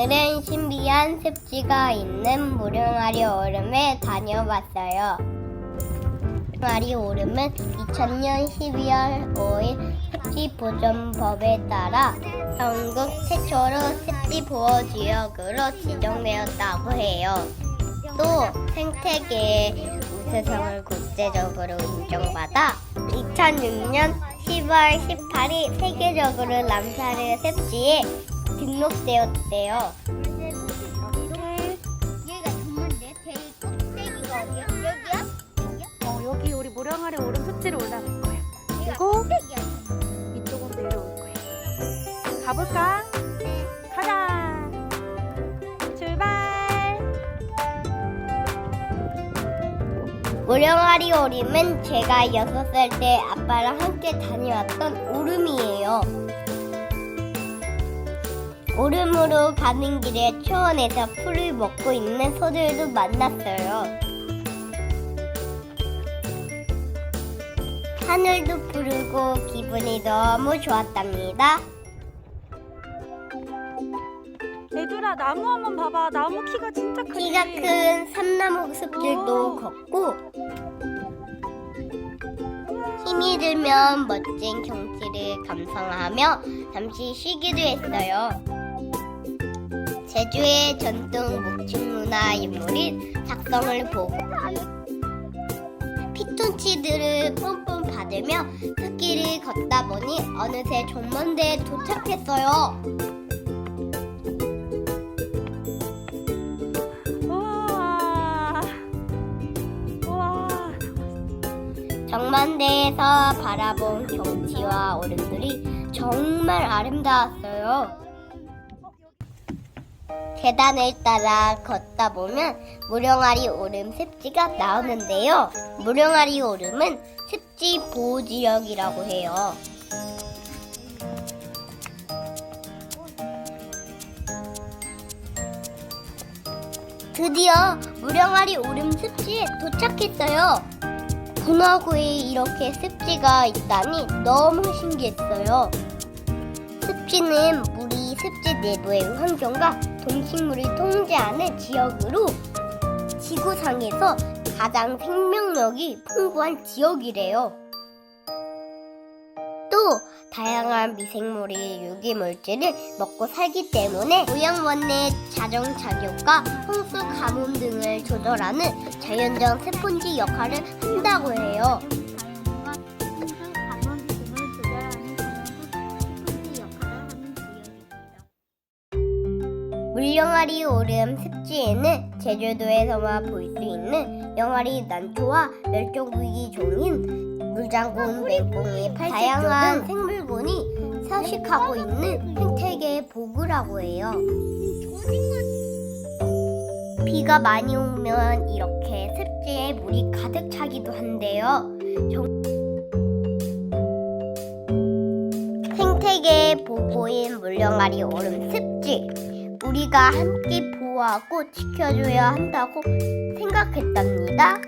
오늘은 신비한 습지가 있는 무령아리 오름에 다녀봤어요. 무령아리 오름은 2000년 12월 5일 습지 보존법에 따라 전국 최초로 습지 보호 지역으로 지정되었다고 해요. 또 생태계의 우수성을 국제적으로 인정받아 2006년 10월 18일 세계적으로 람사르 습지에 등록되었대요. 얘가 정말인데 제일 꼭대기가 어디야? 여기야? 여기야? 어, 여기 우리 모량아래 오름 습지를 올라갈 거야. 얘가 그리고 꼭대기야. 이쪽으로 내려올 거야. 가볼까? 가자. 출발. 모령아리 오름은 제가 6살 때 아빠랑 함께 다녀왔던 오름이에요. 오름으로 가는 길에 초원에서 풀을 먹고 있는 소들도 만났어요. 하늘도 푸르고 기분이 너무 좋았답니다. 얘들아 나무 한번 봐봐. 나무 키가 진짜 크지. 키가 큰 삼나무 숲들도 오. 걷고 힘이 들면 멋진 경치를 감상하며 잠시 쉬기도 했어요. 제주의 전통 목축 문화 인물인 작성을 보고 피톤치드를 뿜뿜 받으며 흙길을 걷다 보니 어느새 전망대에 도착했어요. 정만대에서 바라본 경치와 오름들이 정말 아름다웠어요. 계단을 따라 걷다 보면 무령아리 오름 습지가 나오는데요. 무령아리 오름은 습지 보호 지역이라고 해요. 드디어 무령아리 오름 습지에 도착했어요. 분화구에 이렇게 습지가 있다니 너무 신기했어요. 습지는 물이 습지 내부의 환경과 동식물을 통제하는 지역으로 지구상에서 가장 생명력이 풍부한 지역이래요. 또 다양한 미생물이 유기물질을 먹고 살기 때문에 모양원내 자정작용과 홍수 가뭄 등을 조절하는 자연적 스폰지 역할을 한다고 해요. 물영아리 오름 습지에는 제주도에서만 볼 수 있는 영아리 난초와 멸종위기 종인 물장군 맹꽁이 다양한 생물군이 서식하고 있는 생태계의 보구라고 해요. 비가 많이 오면 이렇게 습지에 물이 가득 차기도 한데요. 정- 생태계의 보고인 물령아리 오름 습지. 우리가 함께 보호하고 지켜줘야 한다고 생각했답니다.